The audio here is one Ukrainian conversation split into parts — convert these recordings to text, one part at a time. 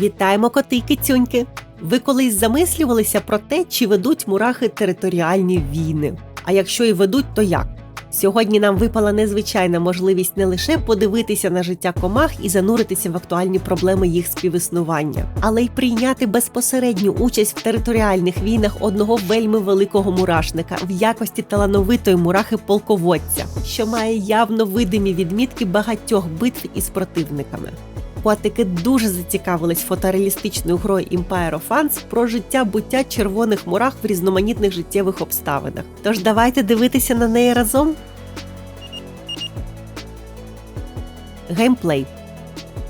Вітаємо коти й! Ви колись замислювалися про те, чи ведуть мурахи територіальні війни? А якщо і ведуть, то як? Сьогодні нам випала незвичайна можливість не лише подивитися на життя комах і зануритися в актуальні проблеми їх співіснування, але й прийняти безпосередню участь в територіальних війнах одного вельми великого мурашника в якості талановитої мурахи полководця, що має явно видимі відмітки багатьох битв із противниками. Котики дуже зацікавились фотореалістичною грою Empire of Ants про життя буття червоних мурах в різноманітних життєвих обставинах. Тож давайте дивитися на неї разом. Геймплей.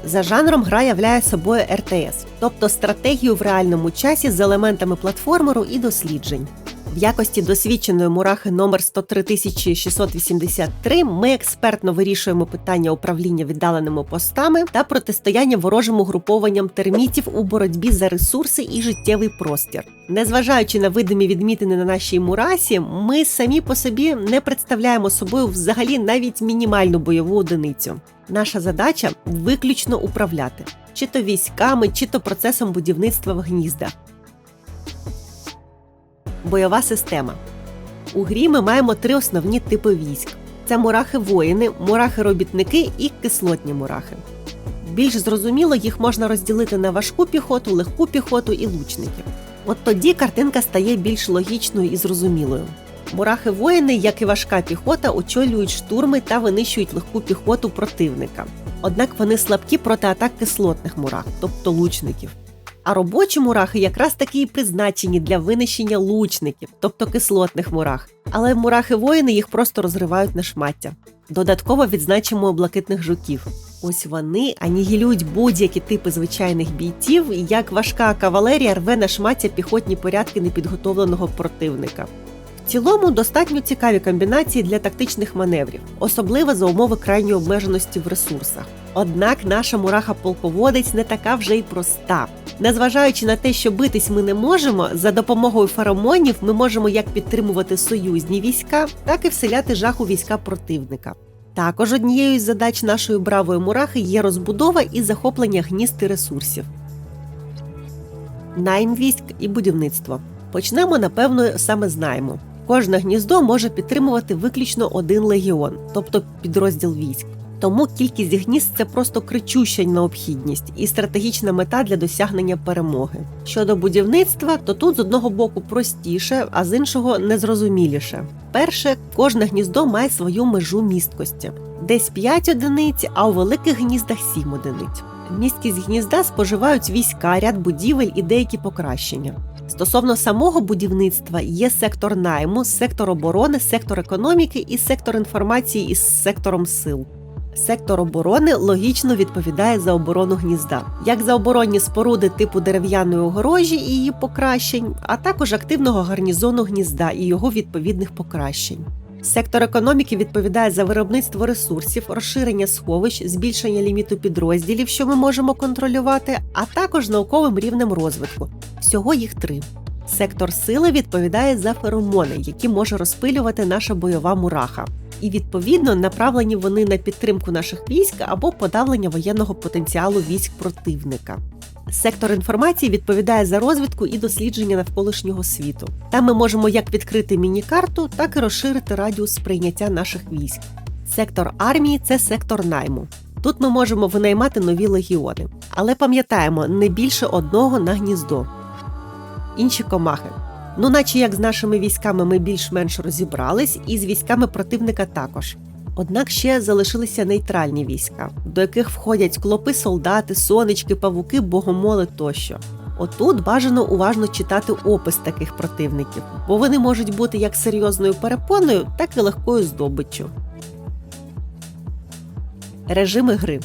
За жанром гра являє собою РТС, тобто стратегію в реальному часі з елементами платформеру і досліджень. В якості досвідченої мурахи номер 103683 ми експертно вирішуємо питання управління віддаленими постами та протистояння ворожим угрупованням термітів у боротьбі за ресурси і життєвий простір. Незважаючи на видимі відмітини на нашій мурасі, ми самі по собі не представляємо собою взагалі навіть мінімальну бойову одиницю. Наша задача виключно управляти чи то військами, чи то процесом будівництва в гніздах. Бойова система. У грі ми маємо три основні типи військ: це мурахи-воїни, мурахи-робітники і кислотні мурахи. Більш зрозуміло, їх можна розділити на важку піхоту, легку піхоту і лучників. От тоді картинка стає більш логічною і зрозумілою. Мурахи-воїни, як і важка піхота, очолюють штурми та винищують легку піхоту противника. Однак вони слабкі проти атак кислотних мурах, тобто лучників. А робочі мурахи якраз таки і призначені для винищення лучників, тобто кислотних мурах. Але мурахи-воїни їх просто розривають на шмаття. Додатково відзначимо блакитних жуків. Ось вони анігілюють будь-які типи звичайних бійців, як важка кавалерія рве на шмаття піхотні порядки непідготовленого противника. Цілому достатньо цікаві комбінації для тактичних маневрів, особливо за умови крайньої обмеженості в ресурсах. Однак наша мураха-полководець не така вже й проста. Незважаючи на те, що битись ми не можемо, за допомогою феромонів ми можемо як підтримувати союзні війська, так і вселяти жах у війська противника. Також однією з задач нашої бравої мурахи є розбудова і захоплення гнізд і ресурсів. Найм військ і будівництво. Почнемо, напевно, саме з найму. Кожне гніздо може підтримувати виключно один легіон, тобто підрозділ військ. Тому кількість гнізд це просто кричуща необхідність і стратегічна мета для досягнення перемоги. Щодо будівництва, то тут з одного боку простіше, а з іншого незрозуміліше. Перше, кожне гніздо має свою межу місткості, десь 5 одиниць, а у великих гніздах 7 одиниць. Місткість гнізда споживають війська, ряд будівель і деякі покращення. Стосовно самого будівництва є сектор найму, сектор оборони, сектор економіки і сектор інформації із сектором сил. Сектор оборони логічно відповідає за оборону гнізда, як за оборонні споруди типу дерев'яної огорожі і її покращень, а також активного гарнізону гнізда і його відповідних покращень. Сектор економіки відповідає за виробництво ресурсів, розширення сховищ, збільшення ліміту підрозділів, що ми можемо контролювати, а також науковим рівнем розвитку. Всього їх три. Сектор сили відповідає за феромони, які може розпилювати наша бойова мураха. І відповідно направлені вони на підтримку наших військ або подавлення воєнного потенціалу військ противника. Сектор інформації відповідає за розвідку і дослідження навколишнього світу. Там ми можемо як відкрити міні-карту, так і розширити радіус сприйняття наших військ. Сектор армії це сектор найму. Тут ми можемо винаймати нові легіони. Але пам'ятаємо, не більше одного на гніздо. Інші комахи. Ну, наче як з нашими військами ми більш-менш розібрались, і з військами противника також. Однак ще залишилися нейтральні війська, до яких входять клопи, солдати, сонечки, павуки, богомоли тощо. Отут бажано уважно читати опис таких противників, бо вони можуть бути як серйозною перепоною, так і легкою здобиччю. Режими гри.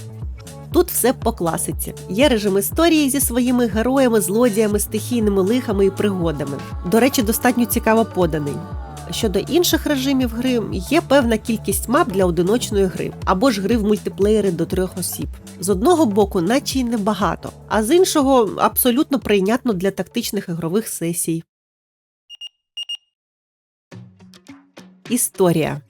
Тут все по класиці. Є режим історії зі своїми героями, злодіями, стихійними лихами і пригодами. До речі, достатньо цікаво поданий. Щодо інших режимів гри, є певна кількість мап для одиночної гри або ж гри в мультиплеєри до трьох осіб. З одного боку, наче й небагато, а з іншого абсолютно прийнятно для тактичних ігрових сесій. Історія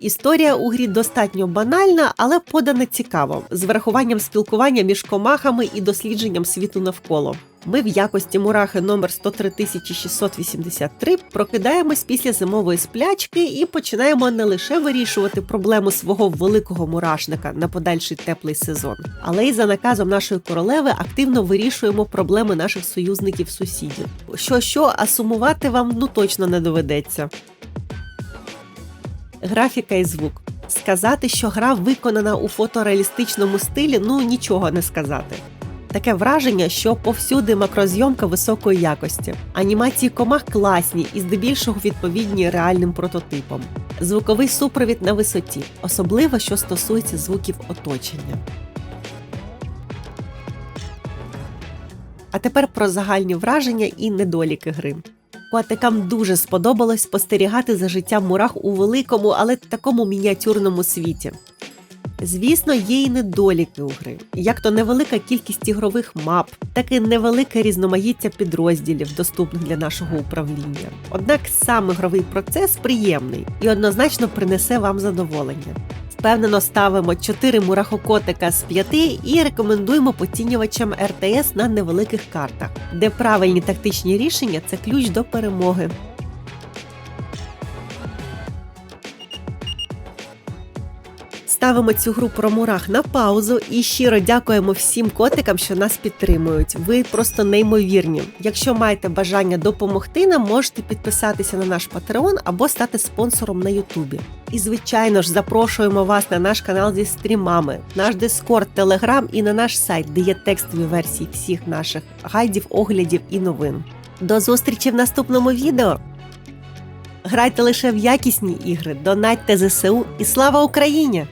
Історія у грі достатньо банальна, але подана цікаво, з врахуванням спілкування між комахами і дослідженням світу навколо. Ми в якості мурахи номер 103683 прокидаємось після зимової сплячки і починаємо не лише вирішувати проблему свого великого мурашника на подальший теплий сезон, але й за наказом нашої королеви активно вирішуємо проблеми наших союзників-сусідів. Що що, а сумувати вам ну точно не доведеться. Графіка і звук. Сказати, що гра виконана у фотореалістичному стилі, ну нічого не сказати. Таке враження, що повсюди макрозйомка високої якості. Анімації комах класні і здебільшого відповідні реальним прототипам. Звуковий супровід на висоті, особливо що стосується звуків оточення. А тепер про загальні враження і недоліки гри. Котикам дуже сподобалось спостерігати за життям мурах у великому, але такому мініатюрному світі. Звісно, є й недоліки у гри, як то невелика кількість ігрових мап, так і невелике різноманіття підрозділів, доступних для нашого управління. Однак сам ігровий процес приємний і однозначно принесе вам задоволення. Впевнено ставимо 4 мурахокотика з 5 і рекомендуємо поцінювачам РТС на невеликих картах, де правильні тактичні рішення це ключ до перемоги. Ставимо цю гру про мурах на паузу і щиро дякуємо всім котикам, що нас підтримують. Ви просто неймовірні. Якщо маєте бажання допомогти нам, можете підписатися на наш Patreon або стати спонсором на Ютубі. І, звичайно ж, запрошуємо вас на наш канал зі стрімами, наш Дискорд, Телеграм і на наш сайт, де є текстові версії всіх наших гайдів, оглядів і новин. До зустрічі в наступному відео! Грайте лише в якісні ігри, донатьте ЗСУ і слава Україні!